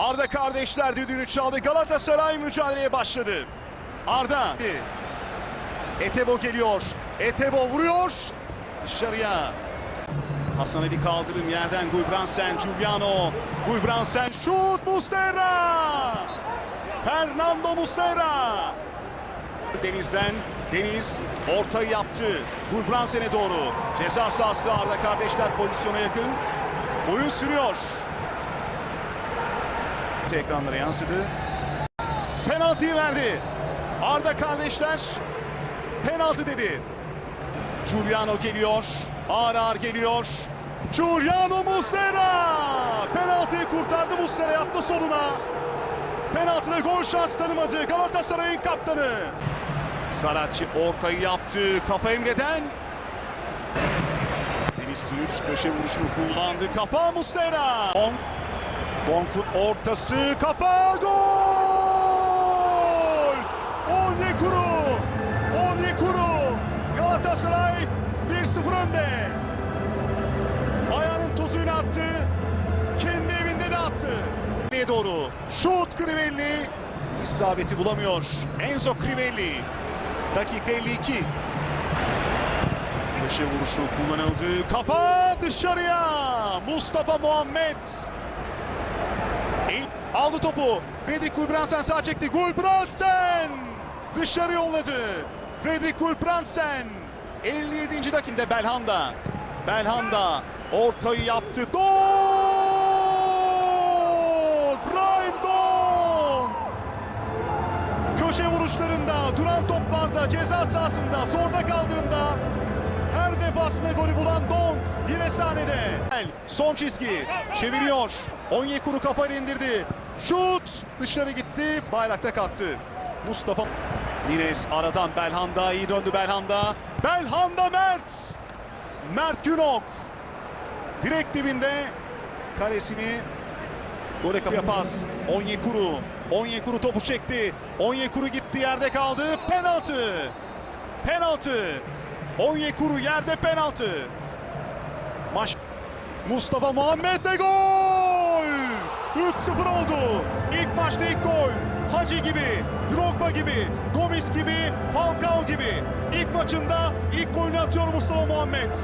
Arda kardeşler düdüğünü çaldı. Galatasaray mücadeleye başladı. Arda. Etebo geliyor. Etebo vuruyor. Dışarıya. Hasan Ali kaldırım yerden Gulbransen, Giuliano. Gulbransen şut Mustera. Fernando Mustera. Deniz'den Deniz ortayı yaptı. Gulbransen'e doğru. Ceza sahası Arda kardeşler pozisyona yakın. Oyun sürüyor. Ekranlara yansıdı. Penaltıyı verdi. Arda kardeşler penaltı dedi. Giuliano geliyor. Ağır ağır geliyor. Giuliano Muslera. Penaltıyı kurtardı Muslera yattı soluna. Penaltıda gol şansı tanımadı Galatasaray'ın kaptanı. Saratçı ortayı yaptı. Kafa Emre'den. Deniz Türüç köşe vuruşunu kullandı. Kafa Muslera. Bonk. Bonk'un ortası. Kafa gol! Onyekuru. Onyekuru. Galatasaray 1-0 önde. Ayağının tozuyla attı. Kendi evinde de attı. Nereye doğru? Şut Crivelli. İsabeti bulamıyor. Enzo Crivelli. Dakika 52. Köşe vuruşu kullanıldı. Kafa dışarıya. Mustafa Muhammed. Aldı topu. Fredrik Gulbrandsen sağ çekti. Gulbrandsen dışarı yolladı. Fredrik Gulbrandsen 57. dakikada Belhanda. Belhanda ortayı yaptı. Dong! Köşe vuruşlarında, duran toplarda, ceza sahasında, zorda kaldığında her defasında golü bulan sahnede. Son çizgi çeviriyor. Onyekuru kafayla indirdi. Şut dışarı gitti. Bayrakta kalktı. Mustafa Nines aradan Belhanda iyi döndü Belhanda. Belhanda Mert. Mert Günok. Direkt dibinde karesini Gole kapıya pas. Onyekuru. Onyekuru topu çekti. Onyekuru gitti yerde kaldı. Penaltı. Penaltı. Onyekuru yerde penaltı. Mustafa Muhammed de gol! 3-0 oldu. İlk maçta ilk gol. Hacı gibi, Drogba gibi, Gomis gibi, Falcao gibi. İlk maçında ilk golünü atıyor Mustafa Muhammed.